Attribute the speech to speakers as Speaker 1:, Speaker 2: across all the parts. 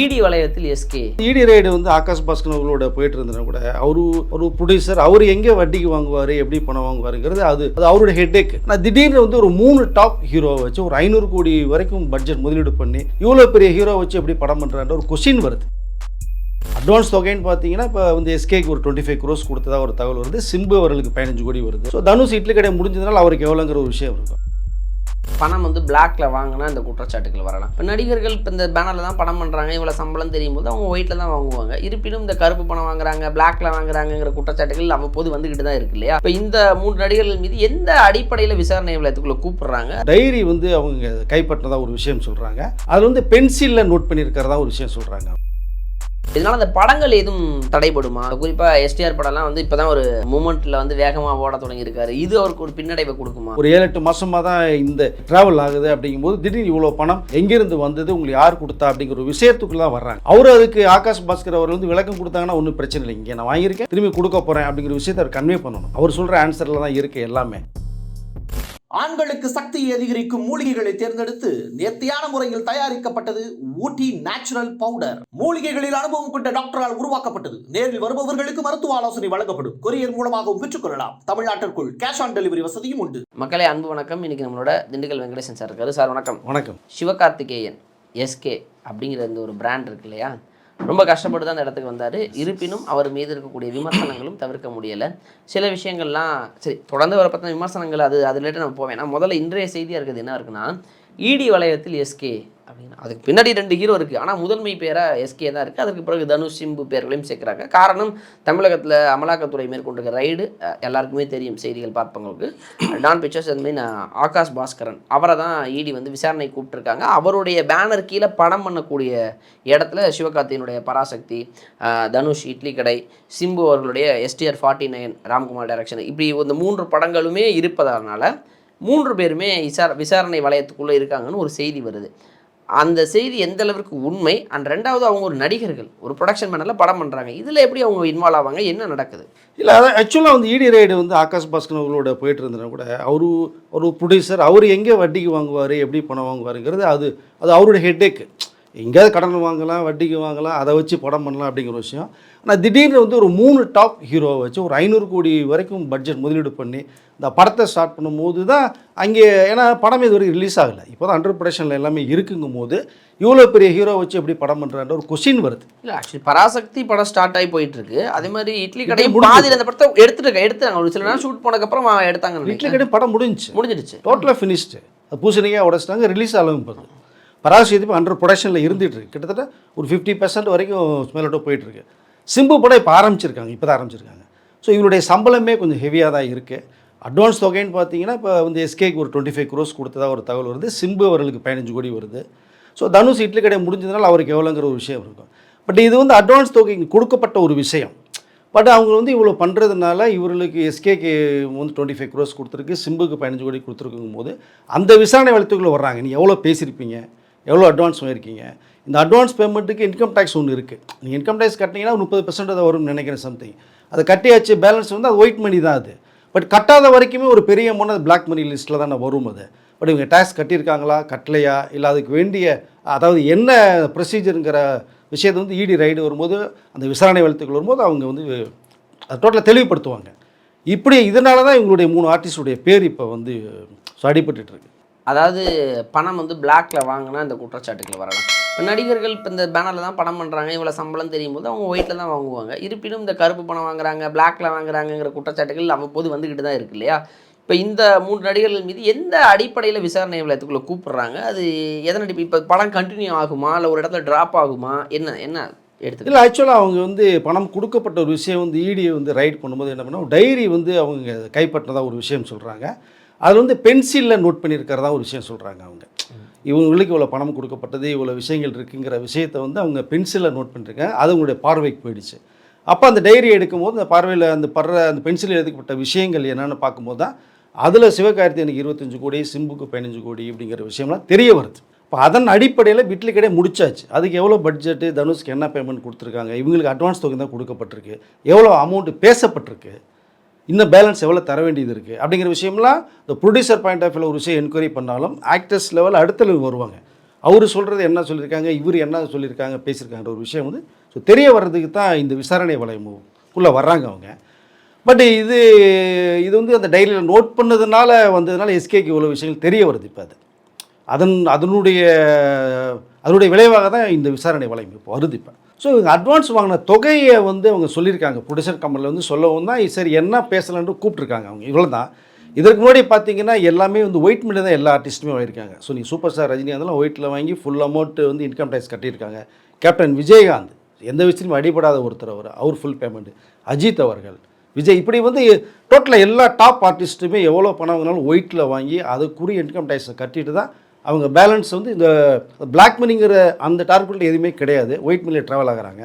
Speaker 1: இடி வளையத்தில் எஸ்கே
Speaker 2: இடி ரைடு வந்து ஆகாஷ் பாஸ்கர் அவர்களோட போயிட்டு இருந்தா கூட அவரு ஒரு ப்ரொடியூசர் அவர் எங்கே வட்டிக்கு வாங்குவார் எப்படி பணம் வாங்குவாருங்கிறது அது அது அவருடைய ஹெட்டேக் நான் திடீர்னு வந்து ஒரு மூணு டாப் ஹீரோவை வச்சு ஒரு ஐநூறு கோடி வரைக்கும் பட்ஜெட் முதலீடு பண்ணி இவ்வளோ பெரிய ஹீரோ வச்சு எப்படி படம் பண்ணுறான்ற ஒரு கொஷின் வருது. அட்வான்ஸ் தொகைன்னு பார்த்தீங்கன்னா இப்போ வந்து எஸ்கேக்கு ஒரு டுவெண்ட்டி ஃபைவ் க்ரோஸ் கொடுத்ததா ஒரு தகவல் வருது. சிம்பு அவர்களுக்கு பதினஞ்சு கோடி வருது. ஸோ தனுஷ் இட்லி கடை முடிஞ்சதுனால அவருக்கு எவ்வளோங்கிற ஒரு விஷயம் இருக்கும்.
Speaker 1: பணம் வந்து பிளாக்ல வாங்கினா இந்த குற்றச்சாட்டுகள் வரலாம். இப்போ நடிகர்கள் இப்போ இந்த பேனரில் தான் பணம் பண்ணுறாங்க இவ்வளோ சம்பளம் தெரியும் போது அவங்க ஒயிட்டில் தான் வாங்குவாங்க. இருப்பினும் இந்த கருப்பு பணம் வாங்குறாங்க பிளாக்ல வாங்குறாங்கங்கிற குற்றச்சாட்டுகள் அவ்வப்போது வந்துக்கிட்டு தான் இருக்கு இல்லையா? இப்போ இந்த மூன்று நடிகர்கள் மீது எந்த அடிப்படையில் விசாரணை நிலையத்துக்குள்ள கூப்பிடுறாங்க?
Speaker 2: டைரி வந்து அவங்க கைப்பற்றினதா ஒரு விஷயம் சொல்கிறாங்க அது வந்து பென்சிலில் நோட் பண்ணியிருக்கிறதா ஒரு விஷயம் சொல்கிறாங்க
Speaker 1: இதனால அந்த படங்கள் எதுவும் தடைபடுமா? குறிப்பாக எஸ்டிஆர் படம்லாம் வந்து இப்போதான் ஒரு மூமெண்ட்டில் வந்து வேகமாக ஓட தொடங்கியிருக்காரு. இது அவருக்கு ஒரு பின்னடைவை கொடுக்குமா?
Speaker 2: ஒரு ஏழு எட்டு மாதமாக தான் இந்த ட்ராவல் ஆகுது அப்படிங்கும்போது திடீர்னு இவ்வளோ பணம் எங்கேருந்து வந்தது உங்களுக்கு யார் கொடுத்தா அப்படிங்கிற ஒரு விஷயத்துக்குள்ள தான் வர்றாங்க. அவர் அதுக்கு ஆகாஷ் பாஸ்கர் அவர் வந்து விளக்கம் கொடுத்தாங்கன்னா ஒன்றும் பிரச்சனை இல்லை. இங்கே நான் வாங்கியிருக்கேன் திரும்பி கொடுக்க போகிறேன் அப்படிங்கிற விஷயத்தை அவர் கன்வே பண்ணணும். அவர் சொல்கிற ஆன்சரில் தான் இருக்குது எல்லாமே.
Speaker 3: ஆண்களுக்கு சக்தியை அதிகரிக்கும் மூலிகைகளை தேர்ந்தெடுத்து நேர்த்தியான முறையில் தயாரிக்கப்பட்டது ஊட்டி நேச்சுரல் பவுடர். மூலிகைகளில் அனுபவம் கொண்ட டாக்டரால் உருவாக்கப்பட்டது. நேரில் வருபவர்களுக்கு மருத்துவ ஆலோசனை வழங்கப்படும். கொரியர் மூலமாகவும் பெற்றுக்கொள்ளலாம் தமிழ்நாட்டிற்குள் கேஷ் ஆன் டெலிவரி வசதியும் உண்டு.
Speaker 1: மக்களே அன்பு வணக்கம். இன்னைக்கு நம்மளோட திண்டுக்கல் வெங்கடேசன் சார் இருக்காரு. சார் வணக்கம்.
Speaker 2: வணக்கம்.
Speaker 1: சிவகார்த்திகேயன் எஸ்கே அப்படிங்கிற இந்த ஒரு பிராண்ட் இருக்கு இல்லையா? ரொம்ப கஷ்டப்பட்டு தான் அந்த இடத்துக்கு வந்தார். இருப்பினும் அவர் மீது இருக்கக்கூடிய விமர்சனங்களும் தவிர்க்க முடியலை. சில விஷயங்கள்லாம் சரி தொடர்ந்து வர பார்த்தா விமர்சனங்கள் அது அது ரிலேட்டட் நம்ம போவேன் ஏன்னா முதல்ல இன்றைய செய்தியாக இருக்குது என்ன இருக்குன்னா இடி வளையத்தில் எஸ்கே அப்படின்னு. அதுக்கு பின்னாடி ரெண்டு ஹீரோ இருக்குது ஆனால் முதன்மை பேராக எஸ்கே தான் இருக்குது அதுக்கு பிறகு தனுஷ் சிம்பு பேர்களையும் சேர்க்குறாங்க. காரணம் தமிழகத்தில் அமலாக்கத்துறை மேற்கொண்டிருக்க ரைடு எல்லாருக்குமே தெரியும் செய்திகள் பார்ப்பவங்களுக்கு. டான் பிக்சர்ஸ் அதுமாரி நான் ஆகாஷ் பாஸ்கரன் அவரை தான் இடி வந்து விசாரணை கூப்பிட்டுருக்காங்க. அவருடைய பேனர் கீழே படம் பண்ணக்கூடிய இடத்துல சிவகார்த்தியினுடைய பராசக்தி தனுஷ் இட்லி கடை சிம்பு அவர்களுடைய STR forty nine Ramkumar direction இப்படி இந்த மூன்று படங்களுமே இருப்பதனால மூன்று பேருமே விசார விசாரணை வளையத்துக்குள்ளே இருக்காங்கன்னு ஒரு செய்தி வருது. அந்த செய்தி எந்த அளவிற்கு உண்மை? அண்ட் ரெண்டாவது அவங்க ஒரு நடிகர்கள் ஒரு ப்ரொடக்ஷன் மேனில் படம் பண்ணுறாங்க இதில் எப்படி அவங்க இன்வால்வ் ஆவாங்க? என்ன நடக்குது?
Speaker 2: இல்லை அதான் ஆக்சுவலாக வந்து இடி ரைடு வந்து ஆகாஷ் பாஸ்கர் அவர்களோட போயிட்டு இருந்தா கூட அவரு ஒரு ப்ரொடியூசர் அவர் எங்கே வட்டிக்கு வாங்குவார் எப்படி பணம் வாங்குவாருங்கிறது அது அது அவருடைய ஹெட்டேக்கு எங்கேயாவது கடன் வாங்கலாம் வட்டிக்கு வாங்கலாம் அதை வச்சு படம் பண்ணலாம் அப்படிங்கிற விஷயம். ஆனால் திடீர்னு வந்து ஒரு மூணு டாப் ஹீரோவை வச்சு ஒரு ஐநூறு கோடி வரைக்கும் பட்ஜெட் முதலீடு பண்ணி இந்த படத்தை ஸ்டார்ட் பண்ணும்போது தான் அங்கே ஏன்னா படம் இது வரைக்கும் ரிலீஸ் ஆகலை. இப்போ தான் அண்டர் ப்ரொடக்ஷனில் எல்லாமே இருக்குங்கும் போது இவ்வளோ பெரிய ஹீரோ வச்சு எப்படி படம் பண்ணுறான்ற ஒரு கொஷின் வருது.
Speaker 1: இல்லை ஆக்சுவலி பராசக்தி படம் ஸ்டார்ட் ஆகி போயிட்டு இருக்கு அதே மாதிரி இட்லி கடை. பாதியில் அந்த படத்தை எடுத்துட்டு எடுத்தாங்க ஒரு சில நேரம் ஷூட் போனதுக்கப்புறம் எடுத்தாங்க
Speaker 2: இட்லி. கடை படம் முடிஞ்சுச்சு.
Speaker 1: முடிஞ்சிடுச்சு.
Speaker 2: டோட்டலாக ஃபினிஷ்டு அது பூசணிக்காக உடச்சிட்டாங்க ரிலீஸ் ஆகும் போகுது. பராசக்தி இப்போ அண்டர் ப்ரொடக்ஷனில் இருந்துட்டு இருக்கு. கிட்டத்தட்ட ஒரு ஃபிஃப்டி பர்சன்ட் வரைக்கும் ஸ்மெல்லட்டோ போயிட்டுருக்கு. சிம்பு படம் இப்போ ஆரம்பிச்சிருக்காங்க இப்போ தான் ஆரம்பிச்சிருக்காங்க. ஸோ இவருடைய சம்பளமே கொஞ்சம் ஹெவியாக தான் இருக்குது அட்வான்ஸ் தொகைன்னு பார்த்தீங்கன்னா இப்போ வந்து எஸ்கேக்கு ஒரு டுவெண்ட்டி ஃபைவ் க்ரோஸ் கொடுத்ததா ஒரு தகவல் வருது. சிம்பு அவர்களுக்கு பதினஞ்சு கோடி வருது. ஸோ தனுஷ் இட்லி கடை முடிஞ்சதுனால அவருக்கு எவ்வளோங்கிற ஒரு விஷயம் இருக்கும். பட் இது வந்து அட்வான்ஸ் தொகை கொடுக்கப்பட்ட ஒரு விஷயம். பட் அவங்க வந்து இவ்வளோ பண்ணுறதுனால இவர்களுக்கு எஸ்கேக்கு வந்து டுவெண்ட்டி ஃபைவ் க்ரோஸ் கொடுத்துருக்கு சிம்புக்கு பதினஞ்சு கோடி கொடுத்துருக்கும் போது அந்த விசாரணை வளத்துக்குள்ளே வர்றாங்க. நீ எவ்வளோ பேசியிருப்பீங்க? எவ்வளோ அட்வான்ஸ் வாங்கியிருக்கீங்க? இந்த அட்வான்ஸ் பேமெண்ட்டுக்கு இன்கம் டேக்ஸ் ஒன்று இருக்குது நீங்கள் இன்கம் டேக்ஸ் கட்டினீங்கன்னா முப்பது பர்சன்ட் அதை வரும்னு நினைக்கிறேன் சம்திங் அதை கட்டியாச்சு பேலன்ஸ் வந்து அது ஒயிட் மணி தான் அது. பட் கட்டாத வரைக்குமே ஒரு பெரிய அமௌண்ட் அது பிளாக் மணி லிஸ்ட்டில் தான் வரும் அது. பட் இவங்க டேக்ஸ் கட்டியிருக்காங்களா கட்டலையா? இல்லை அதுக்கு வேண்டிய அதாவது என்ன ப்ரொசீஜருங்கிற விஷயத்தை வந்து இடி ரைடு வரும்போது அந்த விசாரணை வளத்துக்குள் வரும்போது அவங்க வந்து டோட்டலாக தெளிவுபடுத்துவாங்க. இப்படி இதனால தான் இவங்களுடைய மூணு ஆர்டிஸ்டுடைய பேர் இப்போ வந்து அடிபட்டுருக்கு
Speaker 1: அதாவது பணம் வந்து பிளாக்ல வாங்கினா இந்த குற்றச்சாட்டுகள் வரலாம். இப்போ நடிகர்கள் இப்போ இந்த பேனரில் தான் படம் பண்ணுறாங்க இவ்வளோ சம்பளம் தெரியும் போது அவங்க ஒயிட்டில் தான் வாங்குவாங்க. இருப்பினும் இந்த கருப்பு பணம் வாங்குறாங்க பிளாக்ல வாங்குறாங்கங்கிற குற்றச்சாட்டுகள் அவ்வப்போது வந்துக்கிட்டு தான் இருக்கு இல்லையா? இப்போ இந்த மூன்று நடிகர்கள் மீது எந்த அடிப்படையில் விசாரணை நிலையத்துக்குள்ளே கூப்பிட்றாங்க? அது எதன் அடிப்படை இப்போ படம் கண்டினியூ ஆகுமா? இல்லை ஒரு இடத்துல ட்ராப் ஆகுமா? என்ன என்ன எடுத்து
Speaker 2: இல்லை ஆக்சுவலாக அவங்க வந்து பணம் கொடுக்கப்பட்ட ஒரு விஷயம் வந்து இடியை வந்து ரைட் பண்ணும்போது என்ன பண்ணால் டைரி வந்து அவங்க கைப்பற்றினதாக ஒரு விஷயம் சொல்கிறாங்க அது வந்து பென்சிலில் நோட் பண்ணியிருக்கிறதா ஒரு விஷயம் சொல்கிறாங்க அவங்க. இவங்களுக்கு இவ்வளோ பணம் கொடுக்கப்பட்டது இவ்வளோ விஷயங்கள் இருக்குங்கிற விஷயத்தை வந்து அவங்க பென்சிலில் நோட் பண்ணிருக்காங்க அது அவங்களுடைய பார்வைக்கு போயிடுச்சு. அப்போ அந்த டைரி எடுக்கும்போது அந்த பார்வையில் அந்த படுற அந்த பென்சிலில் எழுதப்பட்ட விஷயங்கள் என்னென்னு பார்க்கும்போது தான் அதில் சிவகார்த்தியனுக்கு இருபத்தஞ்சு கோடி சிம்புக்கு பதினஞ்சு கோடி அப்படிங்கிற விஷயம்லாம் தெரிய வருது. இப்போ அதன் அடிப்படையில் வீட்டில் கடை முடிச்சாச்சு. அதுக்கு எவ்வளோ பட்ஜெட்டு தனுஷ்க்கு என்ன பேமெண்ட் கொடுத்துருக்காங்க இவங்களுக்கு அட்வான்ஸ் தொகை தான் கொடுக்கப்பட்டிருக்கு. எவ்வளோ அமௌண்ட்டு பேசப்பட்டிருக்கு. இன்னும் பேலன்ஸ் எவ்வளோ தர வேண்டியது இருக்குது அப்படிங்கிற விஷயம்லாம் இந்த ப்ரொடியூசர் பாயிண்ட் ஆஃப் வியூவில் ஒரு விஷயம் என்கொயரி பண்ணாலும் ஆக்டர்ஸ் லெவல் அடுத்த லெவல் வருவாங்க. அவர் சொல்கிறது என்ன சொல்லியிருக்காங்க இவர் என்ன சொல்லியிருக்காங்க பேசியிருக்காங்கன்ற ஒரு விஷயம் வந்து ஸோ தெரிய வர்றதுக்கு தான் இந்த விசாரணை வளையமுக்குள்ளே வர்றாங்க அவங்க. பட் இது இது வந்து அந்த டைரியில் நோட் பண்ணதுனால வந்ததுனால எஸ்கேக்கு இவ்வளோ விஷயங்கள் தெரிய வருது இப்போ அது. அதன் அதனுடைய அதனுடைய விளைவாக தான் இந்த விசாரணை வளையம் இப்போ வருது இப்போ. ஸோ இவங்க அட்வான்ஸ் வாங்கின தொகையை வந்து அவங்க சொல்லியிருக்காங்க. ப்ரொடியூசர் கம்பெனியில் வந்து சொல்லவும் தான் சரி என்ன பேசலான்னு கூப்பிட்ருக்காங்க அவங்க. இவ்வளோ தான் இதற்கு முன்னாடி பார்த்தீங்கன்னா எல்லாமே வந்து ஒயிட் மில்ல தான் எல்லா ஆர்டிஸ்ட்டுமே வாங்கியிருக்காங்க. ஸோ நீ சூப்பர் ஸ்டார் ரஜினிகாந்த்லாம் ஒயிட்டில் வாங்கி ஃபுல் அமௌண்ட்டு வந்து இன்கம் டேக்ஸ் கட்டியிருக்காங்க. கேப்டன் விஜயகாந்த் எந்த விஷயத்துலையும் அடிபடாத ஒருத்தர் அவர். அவர் ஃபுல் பேமெண்ட் அஜித் அவர்கள். விஜய் இப்படி வந்து டோட்டலாக எல்லா டாப் ஆர்டிஸ்ட்டுமே எவ்வளோ பணம் வாங்கினாலும் ஒயிட்டில் வாங்கி அதுக்குரிய இன்கம் டேக்ஸை கட்டிட்டு தான் அவங்க பேலன்ஸ் வந்து இந்த பிளாக் மணிங்கிற அந்த டார்கெட்டில் எதுவுமே கிடையாது. ஒயிட் மில்லில் ட்ராவல் ஆகுறாங்க.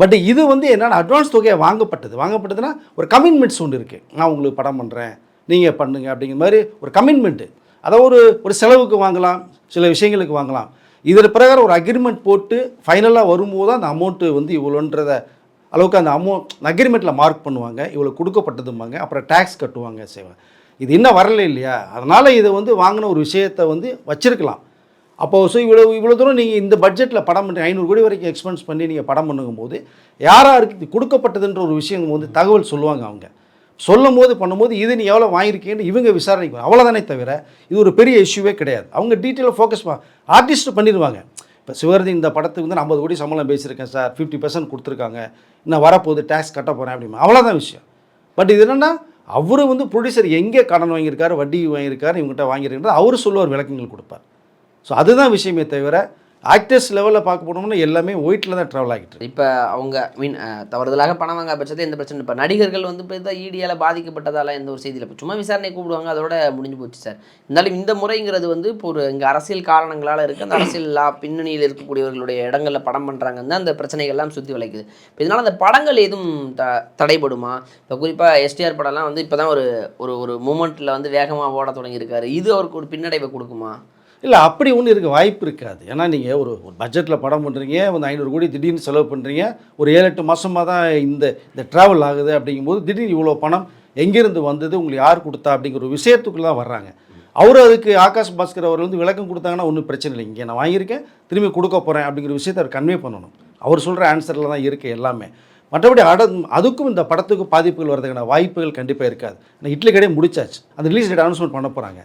Speaker 2: பட் இது வந்து என்னென்னா அட்வான்ஸ் தொகையை வாங்கப்பட்டது. வாங்கப்பட்டதுன்னா ஒரு கமிட்மெண்ட்ஸ் ஒன்று இருக்குது நான் உங்களுக்கு படம் பண்ணுறேன் நீங்கள் பண்ணுங்க அப்படிங்கிற மாதிரி ஒரு கமிட்மெண்ட்டு அதை ஒரு ஒரு செலவுக்கு வாங்கலாம். சில விஷயங்களுக்கு வாங்கலாம். இதில் பிரகாரம் ஒரு அக்ரிமெண்ட் போட்டு ஃபைனலாக வரும்போது தான் அந்த அமௌண்ட்டு வந்து இவ்வளோன்றத அளவுக்கு அந்த அமௌண்ட் அக்ரிமெண்ட்டில் மார்க் பண்ணுவாங்க. இவ்வளோ கொடுக்கப்பட்டதும்பாங்க. அப்புறம் டேக்ஸ் கட்டுவாங்க செய்வாங்க இது இன்னும் வரல இல்லையா? அதனால் இதை வந்து வாங்கின ஒரு விஷயத்தை வந்து வச்சுருக்கலாம். அப்போது ஸோ இவ்வளோ இவ்வளோ தூரம் நீங்கள் இந்த பட்ஜெட்டில் படம் பண்ணி ஐநூறு கோடி வரைக்கும் எக்ஸ்பென்ஸ் பண்ணி நீங்கள் படம் பண்ணும்போது யாராருக்கு இது கொடுக்கப்பட்டதுன்ற ஒரு விஷயம் வந்து தகவல் சொல்லுவாங்க அவங்க. சொல்லும் போது பண்ணும்போது இது நீ எவ்வளோ வாங்கியிருக்கீங்கன்னு இவங்க விசாரணைக்கு அவ்வளோதானே தவிர இது ஒரு பெரிய இஷ்யூவே கிடையாது. அவங்க டீட்டெயிலாக ஃபோக்கஸ் ஆர்டிஸ்ட் பண்ணிடுவாங்க இப்போ சிவரதி இந்த படத்துக்கு வந்து ஐம்பது கோடி சம்பளம் பேசியிருக்கேன் சார் ஃபிஃப்டி பர்சன்ட் கொடுத்துருக்காங்க. இன்னும் வரப்போகுது டேக்ஸ் கட்ட போகிறேன் அப்படிமா அவ்வளோதான் விஷயம். பட் இது என்னென்னா அவர் வந்து ப்ரொடியூசர் எங்கே கடன் வாங்கியிருக்காரு வட்டி வாங்கியிருக்காரு இவங்ககிட்ட வாங்கியிருக்காரு அவர் சொல்லுவார் விளக்கங்கள் கொடுப்பார். ஸோ அதுதான் விஷயமே தவிர ஆக்டர்ஸ் லெவலில் பார்க்க போனோம்னா எல்லாமே ஒயிட்டில் தான் ட்ராவல் ஆகிட்டு
Speaker 1: இப்போ அவங்க மீன் தவறுதலாக பணம் வாங்க பட்சத்தை எந்த பிரச்சனை இப்போ நடிகர்கள் வந்து இப்போ தான் ஈடியால் பாதிக்கப்பட்டதால எந்த ஒரு செய்தியில் இப்போ சும்மா விசாரணை கூப்பிடுவாங்க அதோட முடிஞ்சு போச்சு சார். இருந்தாலும் இந்த முறைங்கிறது வந்து இப்போ ஒரு இங்கே அரசியல் காரணங்களால் இருக்குது அந்த அரசியல் லா பின்னணியில் இருக்கக்கூடியவர்களுடைய இடங்களில் படம் பண்ணுறாங்கன்னு தான் அந்த பிரச்சனைகள்லாம் சுற்றி வளைக்குது. இப்போ இதனால் அந்த படங்கள் எதுவும் த தடைபடுமா? இப்போ குறிப்பாக எஸ்டிஆர் படம்லாம் வந்து இப்போ தான் ஒரு ஒரு ஒரு மூமெண்ட்டில் வந்து வேகமாக ஓட தொடங்கியிருக்காரு. இது அவருக்கு ஒரு பின்னடைவை கொடுக்குமா?
Speaker 2: இல்லை அப்படி ஒன்றும் இருக்க வாய்ப்பு இருக்காது. ஏன்னா நீங்கள் ஒரு ஒரு பட்ஜெட்டில் படம் பண்ணுறீங்க வந்து ஐநூறு கோடி திடீர்னு செலவு பண்ணுறீங்க ஒரு ஏழு எட்டு மாதமாக தான் இந்த இந்த ட்ராவல் ஆகுது அப்படிங்கும்போது திடீர்னு இவ்வளோ பணம் எங்கேருந்து வந்தது உங்களுக்கு யார் கொடுத்தா அப்படிங்கிற ஒரு விஷயத்துக்குள்ள தான் வர்றாங்க. அவர் அதுக்கு ஆகாஷ் பாஸ்கர் அவர் வந்து விளக்கம் கொடுத்தாங்கன்னா ஒன்றும் பிரச்சனை இல்லை. இங்கே நான் வாங்கியிருக்கேன் திரும்பி கொடுக்க போகிறேன் அப்படிங்கிற விஷயத்தை அவர் கன்வே பண்ணணும். அவர் சொல்கிற ஆன்சரில் தான் இருக்குது எல்லாமே. மற்றபடி அட அதுக்கும் இந்த படத்துக்கு பாதிப்புகள் வரதுக்கான வாய்ப்புகள் கண்டிப்பாக இருக்காது. ஆனால் இட்லி கடையே முடிச்சாச்சு. அந்த ரிலீஸ் டேட் அனௌன்ஸ்மெண்ட் பண்ண போகிறாங்க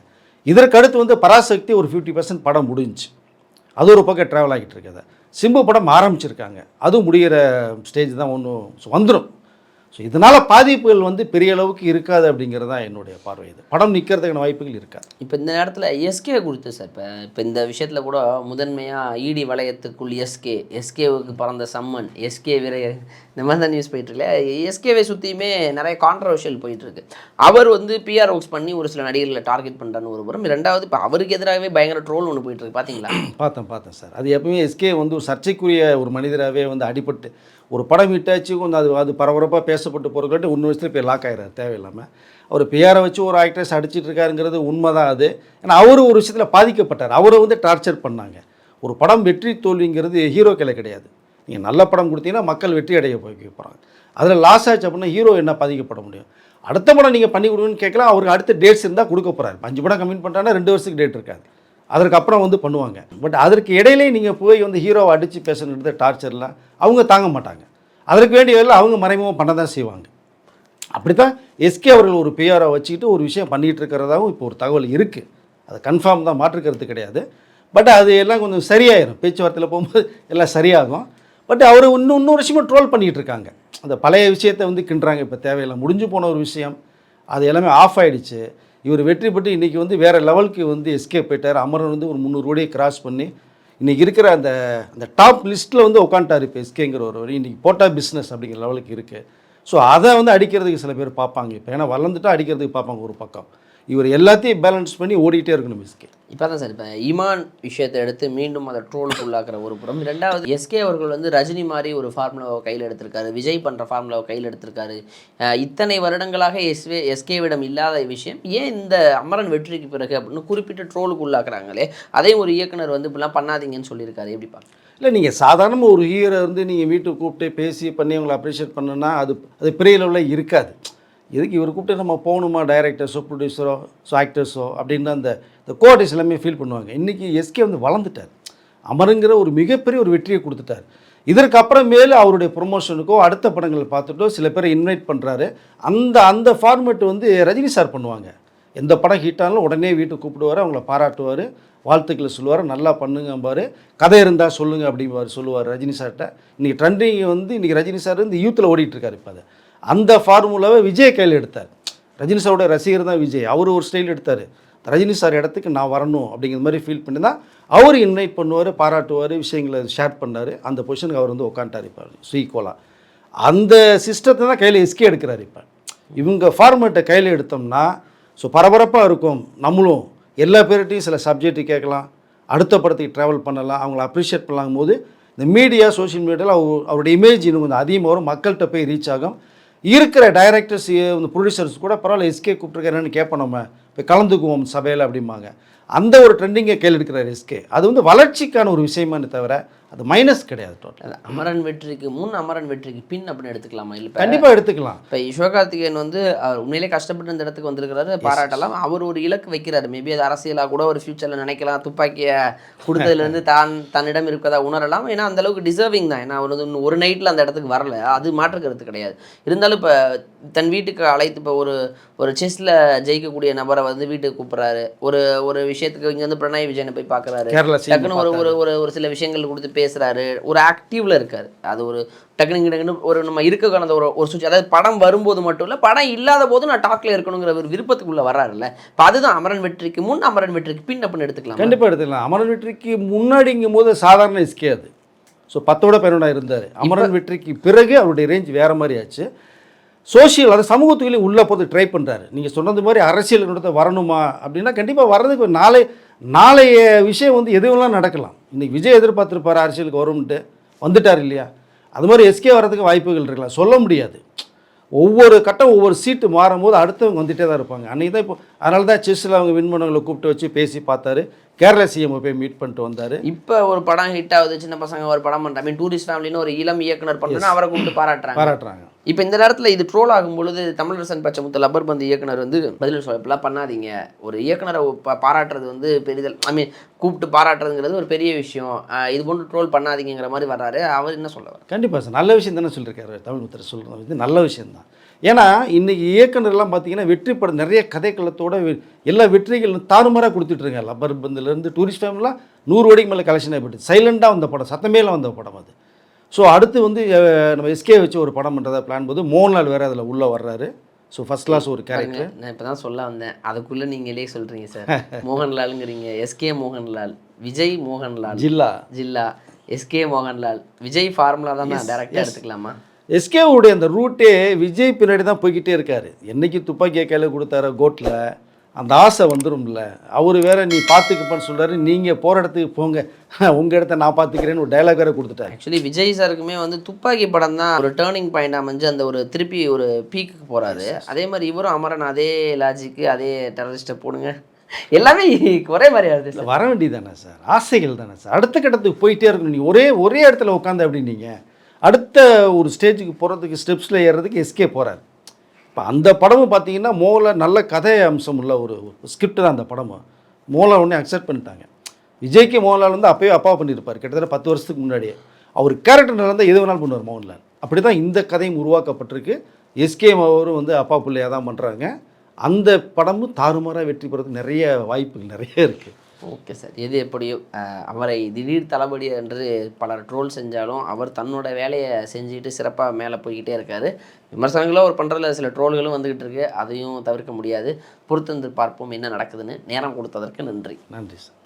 Speaker 2: இதற்கு அடுத்து வந்து பராசக்தி ஒரு ஃபிஃப்டி பர்சன்ட் படம் முடிஞ்சுச்சு அது ஒரு பக்கம் ட்ராவல் ஆகிட்டு இருக்குது. சிம்பு படம் ஆரம்பிச்சிருக்காங்க. அதுவும் முடிகிற ஸ்டேஜ் தான் ஒன்றும் வந்துடும் ஸோ இதனால் பாதிப்புகள் வந்து பெரிய அளவுக்கு இருக்காது அப்படிங்கிறது தான் என்னுடைய பார்வை. இது படம் நிற்கிறதுக்கான வாய்ப்புகள் இருக்காது.
Speaker 1: இப்போ இந்த நேரத்தில் எஸ்கே கொடுத்து சார் இப்போ இப்போ இந்த விஷயத்தில் கூட முதன்மையாக இடி வளையத்துக்குள் எஸ்கே எஸ்கேவுக்கு பிறந்த சம்மன் எஸ்கே வீர இந்த மாதிரி தான் நியூஸ் போயிட்டுருக்கல எஸ்கேவை சுற்றியுமே நிறைய கான்ட்ரவர்ஷியல் போயிட்டுருக்கு அவர் வந்து பிஆர் ஒர்க்ஸ் பண்ணி ஒரு சில நடிகர்களை டார்கெட் பண்ணுறான்னு ஒரு புறம் ரெண்டாவது இப்போ அவருக்கு எதிராகவே பயங்கர ட்ரோல் ஒன்று போயிட்டுருக்கு பார்த்தீங்களா
Speaker 2: பார்த்தேன் பார்த்தேன் சார் அது எப்பவுமே எஸ்கே வந்து ஒரு சர்ச்சைக்குரிய ஒரு மனிதராகவே வந்து அடிபட்டு ஒரு படம் விட்டாச்சு கொஞ்சம் அது அது பரபரப்பாக பேசப்பட்டு போகிறக்காட்டி ஒன்று வருஷத்துல போய் லாக் ஆகிறார் தேவையில்லாமல் அவர் பிஆரை வச்சு ஒரு ஆக்ட்ரஸ் அடிச்சிட்டு இருக்காருங்கிறது உண்மை தான் அது. ஏன்னா அவர் ஒரு விஷயத்தில் பாதிக்கப்பட்டார். அவரை வந்து டார்ச்சர் பண்ணாங்க. ஒரு படம் வெற்றி தோல்விங்கிறது ஹீரோ கையில் கிடையாது. நீங்கள் நல்ல படம் கொடுத்தீங்கன்னா மக்கள் வெற்றி அடைய போய் போகிறாங்க அதில் லாஸ் ஆச்சு அப்படின்னா ஹீரோ என்ன பாதிக்கப்பட முடியும்? அடுத்த படம் நீங்கள் பண்ணி கொடுங்கன்னு கேட்கலாம். அவருக்கு அடுத்த டேட்ஸ் இருந்தால் கொடுக்க போகிறாரு அஞ்சு படம் கம்மிட் பண்ணுறாங்கன்னா ரெண்டு வருஷத்துக்கு டேட் இருக்காது. அதற்கப்புறம் வந்து பண்ணுவாங்க. பட் அதற்கு இடையிலே நீங்கள் போய் வந்து ஹீரோவை அடித்து பேசணுன்றது டார்ச்சர்லாம் அவங்க தாங்க மாட்டாங்க. அதற்கு வேண்டிய வேலை அவங்க மறைமுகம் பண்ண தான் செய்வாங்க. அப்படி தான் எஸ்கே அவர்கள் ஒரு பிஆரை வச்சுக்கிட்டு ஒரு விஷயம் பண்ணிகிட்டு இருக்கிறதாகவும் இப்போ ஒரு தகவல் இருக்குது அது கன்ஃபார்ம் தான் மாற்றுக்கிறது கிடையாது. பட் அது எல்லாம் கொஞ்சம் சரியாயிடும் பேச்சுவார்த்தையில் போகும்போது எல்லாம் சரியாகும். பட் அவர் இன்னும் இன்னொரு விஷயமும் ட்ரோல் பண்ணிகிட்டு இருக்காங்க. அந்த பழைய விஷயத்தை வந்து கிண்டுறாங்க. இப்போ தேவையில்லை. முடிஞ்சு போன ஒரு விஷயம். அது எல்லாமே ஆஃப் ஆகிடுச்சு இவர் வெற்றி பெற்று இன்றைக்கி வந்து வேறு லெவலுக்கு வந்து எஸ்கேப் போயிட்டார். அமரன் வந்து ஒரு முந்நூறு கோடியை கிராஸ் பண்ணி இன்றைக்கி இருக்கிற அந்த அந்த டாப் லிஸ்ட்டில் வந்து உட்காந்துட்டார் இப்போ எஸ்கேங்கிற ஒரு இன்றைக்கி போட்டா பிஸ்னஸ் அப்படிங்கிற லெவலுக்கு இருக்குது ஸோ அதை வந்து அடிக்கிறதுக்கு சில பேர் பார்ப்பாங்க இப்போ. ஏன்னா வளர்ந்துட்டா அடிக்கிறதுக்கு பார்ப்பாங்க ஒரு பக்கம். இவர் எல்லாத்தையும் பேலன்ஸ் பண்ணி ஓடிக்கிட்டே இருக்கணும் எஸ்கே
Speaker 1: இப்போ தான் சார் இப்போ இமான் விஷயத்தை எடுத்து மீண்டும் அதை ட்ரோலுக்கு உள்ளாக்குற ஒரு புறம். ரெண்டாவது எஸ்கே அவர்கள் வந்து ரஜினி மாதிரி ஒரு ஃபார்முலாவை கையில் எடுத்திருக்காரு. விஜய் பண்ணுற ஃபார்முலாவை கையில் எடுத்திருக்காரு. இத்தனை வருடங்களாக எஸ்வே எஸ்கேவிடம் இல்லாத விஷயம். ஏன் இந்த அமரன் வெற்றிக்கு பிறகு அப்படின்னு குறிப்பிட்ட ட்ரோலுக்கு உள்ளாக்குறாங்களே? அதையும் ஒரு இயக்குனர் வந்து இப்படிலாம் பண்ணாதீங்கன்னு சொல்லியிருக்காரு. எப்படி பார்க்க
Speaker 2: இல்லை நீங்கள் சாதாரணமாக ஒரு ஹீரோ வந்து நீங்கள் வீட்டுக்கு கூப்பிட்டு பேசி பண்ணி உங்களை அப்ரிஷியேட் பண்ணுன்னா அது அது பெரிய லெவலில் இருக்காது. எதுக்கு இவர் கூப்பிட்டு நம்ம போகணுமா டைரக்டர்ஸோ ப்ரொடியூசரோ ஸோ ஆக்டர்ஸோ அப்படின்னு அந்த இந்த கோஆர்டிஸ் எல்லாமே ஃபீல் பண்ணுவாங்க. இன்றைக்கி எஸ்கே வந்து வளர்ந்துட்டார். அமருங்கிற ஒரு மிகப்பெரிய ஒரு வெற்றியை கொடுத்துட்டார். இதற்கு அப்புறமேலு அவருடைய ப்ரொமோஷனுக்கோ அடுத்த படங்களை பார்த்துட்டோ சில பேரை இன்வைட் பண்ணுறாரு அந்த அந்த ஃபார்மேட் வந்து ரஜினி சார் பண்ணுவாங்க. எந்த படம் ஹிட் ஆனாலும் உடனே வீட்டுக்கு கூப்பிடுவார் அவங்கள பாராட்டுவார் வாழ்த்துக்களை சொல்லுவார் நல்லா பண்ணுங்கம்பார். கதை இருந்தால் சொல்லுங்கள் அப்படிம்பார் சொல்லுவார் ரஜினி சார்கிட்ட இன்றைக்கி ட்ரெண்டிங் வந்து இன்றைக்கி ரஜினி சார் வந்து யூத்தில் ஓடிட்டுருக்காரு இப்போ அதை. அந்த ஃபார்முலாவை விஜய் கையில் எடுத்தார். ரஜினி சாரோட ரசிகர் தான் விஜய். அவர் ஒரு ஸ்டைல் எடுத்தார். ரஜினி சார் இடத்துக்கு நான் வரணும் அப்படிங்கிற மாதிரி ஃபீல் பண்ணி தான் அவர் இன்வைட் பண்ணுவார் பாராட்டுவார் விஷயங்களை ஷேர் பண்ணார். அந்த பொசிஷனுக்கு அவர் வந்து உட்காந்துட்டார் இப்போ ஈக்குவலாக அந்த சிஸ்டத்தை தான் கையில் எஸ்கே எடுக்கிறார் இப்போ. இவங்க ஃபார்மேட்டை கையில் எடுத்தோம்னா ஸோ பரபரப்பாக இருக்கும். நம்மளும் எல்லா பேர்கிட்டையும் சில சப்ஜெக்ட் கேட்கலாம். அடுத்த படத்துக்கு ட்ராவல் பண்ணலாம். அவங்கள அப்ரிஷியேட் பண்ணலாங்கும் போது இந்த மீடியா சோஷியல் மீடியாவில் அவர் அவருடைய இமேஜ் இன்னும் கொஞ்சம் அதிகமாக வரும். மக்கள்கிட்ட போய் ரீச் ஆகும். இருக்கிற டைரக்டர்ஸ் இந்த ப்ரொடியூசர்ஸ் கூட பரவாயில்ல எஸ்கே கூப்பிட்டுருக்காருன்னு கேட்போம் நம்ம. இப்போ கலந்துக்குவோம் சபையில் அப்படிம்பாங்க. அந்த ஒரு ட்ரெண்டிங்கை கையில் எடுக்கிறார் எஸ்கே அது வந்து வளர்ச்சிக்கான ஒரு விஷயமானே தவிர அது மைனஸ் கிடையாது டோட்டல்
Speaker 1: அமரன் வெற்றிக்கு முன் அமரன் வெற்றிக்கு பின் அப்படின்னு எடுத்துக்கலாமா? இல்லை
Speaker 2: கண்டிப்பாக எடுத்துக்கலாம்.
Speaker 1: இப்போ சிவகார்த்திகேயன் வந்து அவர் உண்மையிலே கஷ்டப்பட்டு இந்த இடத்துக்கு வந்திருக்கிறாரு பாராட்டலாம். அவர் ஒரு இலக்கு வைக்கிறாரு. மேபி அது அரசியலாக கூட ஒரு ஃபியூச்சரில் நினைக்கலாம். துப்பாக்கியை கொடுத்ததுலேருந்து தான் தன்னிடம் இருக்கதா உணரலாம். ஏன்னா அந்த அளவுக்கு டிசர்விங் தான். ஏன்னா அவர் வந்து இன்னும் ஒரு நைட்டில் அந்த இடத்துக்கு வரல. அது மாற்று கருத்து கிடையாது. இருந்தாலும் இப்போ தன் வீட்டுக்கு அழைத்து இப்போ ஒரு ஒரு செஸ்ஸில் ஜெயிக்கக்கூடிய நபரை வந்து வீட்டுக்கு கூப்பிட்றாரு. ஒரு ஒரு விஷயத்துக்கு இங்கே வந்து பிரணாய் விஜயனை போய் பார்க்குறாரு டக்குன்னு ஒரு ஒரு ஒரு ஒரு சில விஷயங்கள் கொடுத்து பேசுறாரு. ஒரு ஆக்டிவ்ல இருக்காரு. அது ஒரு டக்குனு டக்குனு ஒரு நம்ம இருக்க கடந்த ஒரு ஒரு சுவிட்ச் அதாவது படம் வரும்போது மட்டும் இல்லை படம் இல்லாத போதும் நான் டாக்ல இருக்கணுங்கிற ஒரு விருப்பத்துக்குள்ள வர்றாருல்ல. இப்போ அதுதான் அமரன் வெற்றிக்கு முன் அமரன் வெற்றிக்கு பின் அப்படின்னு எடுத்துக்கலாம்?
Speaker 2: கண்டிப்பாக எடுத்துக்கலாம். அமரன் வெற்றிக்கு முன்னாடிங்கும் போது சாதாரண எஸ்கே அது. ஸோ பத்தோட பதினொன்றா இருந்தார். அமரன் வெற்றிக்கு பிறகு அவருடைய ரேஞ்ச் வேறு மாதிரி ஆச்சு. சோஷியல் அது சமூகத்துக்குள்ளே உள்ளே போது ட்ரை பண்ணுறாரு நீங்கள் சொன்னது மாதிரி அரசியல் நடத்த வரணுமா அப்படின்னா கண்டிப்பாக வர்றதுக்கு நாளை நாளைய விஷயம் வந்து எதுவெல்லாம் நடக்கலாம். இன்னைக்கு விஜய் எதிர்பார்த்துருப்பார் அரசியலுக்கு வரும்ன்ட்டு. வந்துட்டார் இல்லையா? அது மாதிரி எஸ்கே வர்றதுக்கு வாய்ப்புகள் இருக்கலாம் சொல்ல முடியாது. ஒவ்வொரு கட்டம் ஒவ்வொரு சீட்டு மாறும்போது அடுத்தவங்க வந்துட்டே தான் இருப்பாங்க. அன்றைக்கி தான் இப்போ அதனால தான் செஸ்ஸில் அவங்க வின் பண்ணவங்களை கூப்பிட்டு வச்சு பேசி பார்த்தாரு. கேரளா சிஎம் போய் மீட் பண்ணிட்டு வந்தார்.
Speaker 1: இப்போ ஒரு படம் ஹிட் ஆகுது சின்ன பசங்க ஒரு படம் பண்ணுறாங்க டூரிஸ்ட் ஃபேமிலின்னு ஒரு இளம் இயக்குனர் பண்ணுறேன்னா அவரை கூப்பிட்டு பாராட்டுறாங்க.
Speaker 2: பாராட்டுறாங்க.
Speaker 1: இப்போ இந்த நேரத்தில் இது ட்ரோல் ஆகும் பொழுது தமிழரசன் பச்சைமுத்து லப்பர் பந்து இயக்குனர் வந்து பதில் சொல்ல இப்பெல்லாம் பண்ணாதீங்க. ஒரு இயக்குனரை பாராட்டுறது வந்து பெரிதல். ஐ மீன் கூப்பிட்டு பாராட்டுறதுங்கிறது ஒரு பெரிய விஷயம். இது போன்று ட்ரோல் பண்ணாதீங்கிற மாதிரி வர்றாரு. அவர் என்ன சொல்ல
Speaker 2: கண்டிப்பாக சார். நல்ல விஷயம் தானே சொல்லியிருக்காரு தமிழ் முத்தர் சொல்கிறது இது நல்ல விஷயம்தான் ஏன்னா இன்றைக்கி இயக்குநர்லாம் பார்த்தீங்கன்னா வெற்றி படம் நிறைய கதைக்களத்தோட எல்லா வெற்றிகளும் தாறுமாறாக கொடுத்துட்ருங்க லப்பர் பந்துலேருந்து டூரிஸ்ட் ஃபேம்லாம் நூறு கோடிக்கு மேலே கலெக்ஷன் ஆகிப்பட்டு சைலண்டாக வந்த படம் சத்தமேல வந்த படம் அது. ஸோ அடுத்து வந்து நம்ம எஸ்கே வச்சு ஒரு படம் பண்ணுறதா பிளான் போது மோகன்லால் வேறு அதில் உள்ளே வர்றாரு. ஸோ ஃபஸ்ட் கிளாஸ் ஒரு கேரக்டர்
Speaker 1: நான் இப்போ தான் சொல்ல வந்தேன். அதுக்குள்ளே நீங்களே சொல்கிறீங்க sir மோகன்லாலுங்கிறீங்க SK Mohanlal Vijay Mohanlal.
Speaker 2: Jilla.
Speaker 1: Jilla. SK Mohanlal. Vijay formula தான் நான் டேரெக்டாக எடுத்துக்கலாமா?
Speaker 2: எஸ்கேவுடைய அந்த ரூட்டே விஜய் பின்னாடி தான் போய்கிட்டே இருக்காரு. என்னைக்கு துப்பாக்கியை கையில் கொடுத்தாரோ கோட்டில் அந்த ஆசை வந்துரும்ல. அவர் வேற நீ பார்த்துக்கப்பன்னு சொல்கிறாரு நீங்கள் போகிற இடத்துக்கு போங்க. உங்கள் இடத்த நான் பார்த்துக்கிறேன்னு ஒரு டைலாக் வேற கொடுத்துட்டாரு.
Speaker 1: ஆக்சுவலி விஜய் சாருக்குமே வந்து துப்பாக்கி படம் தான் ஒரு டேர்னிங் பாயிண்ட் அமைஞ்சு அந்த ஒரு திருப்பி ஒரு பீக்குக்கு போறாரு. அதே மாதிரி இவரும் அமரன் அதே லாஜிக்கு அதே டெரரிஸ்ட்டை போடுங்க. எல்லாமே ஒரே மாதிரி ஆகுது
Speaker 2: வர வேண்டியது தானே சார். ஆசைகள் தானே சார். அடுத்த கட்டத்துக்கு போயிட்டே இருக்கணும். நீங்கள் ஒரே ஒரே இடத்துல உட்காந்து அப்படின்னீங்க அடுத்த ஒரு ஸ்டேஜுக்கு போகிறதுக்கு ஸ்டெப்ஸில் ஏறுறதுக்கு எஸ்கே போகிறார் இப்போ அந்த படமும் பார்த்தீங்கன்னா மோல நல்ல கதை அம்சம் உள்ள ஒரு ஸ்கிரிப்ட் தான் அந்த படமும். மோலா உடனே அக்செப்ட் பண்ணிட்டாங்க. விஜய்க்கு மோகன்லால் வந்து அப்போயே அப்பா பண்ணியிருப்பார். கிட்டத்தட்ட பத்து வருஷத்துக்கு முன்னாடியே. அவர் கேரக்டர் நடந்தால் எது வேணாலும் பண்ணுவார் மோகன்லால். அப்படி தான் இந்த கதையும் உருவாக்கப்பட்டிருக்கு. எஸ்கே அவரும் வந்து அப்பா பிள்ளையாக தான் பண்ணுறாங்க அந்த படமும் தாறுமாறாக வெற்றி பெறதுக்கு நிறைய வாய்ப்புகள் நிறைய இருக்குது
Speaker 1: ஓகே சார் எது எப்படியோ அவரை திடீர் தளபதி என்று பலர் ட்ரோல் செஞ்சாலும் அவர் தன்னோட வேலையை செஞ்சுட்டு சிறப்பாக மேலே போய்கிட்டே இருக்காரு. விமர்சனங்களும் அவர் பண்ணுறதுல சில ட்ரோல்களும் வந்துக்கிட்டு இருக்கு. அதையும் தவிர்க்க முடியாது. பொறுத்திருந்து பார்ப்போம் என்ன நடக்குதுன்னு. நேரம் கொடுத்ததற்கு நன்றி.
Speaker 2: நன்றி சார்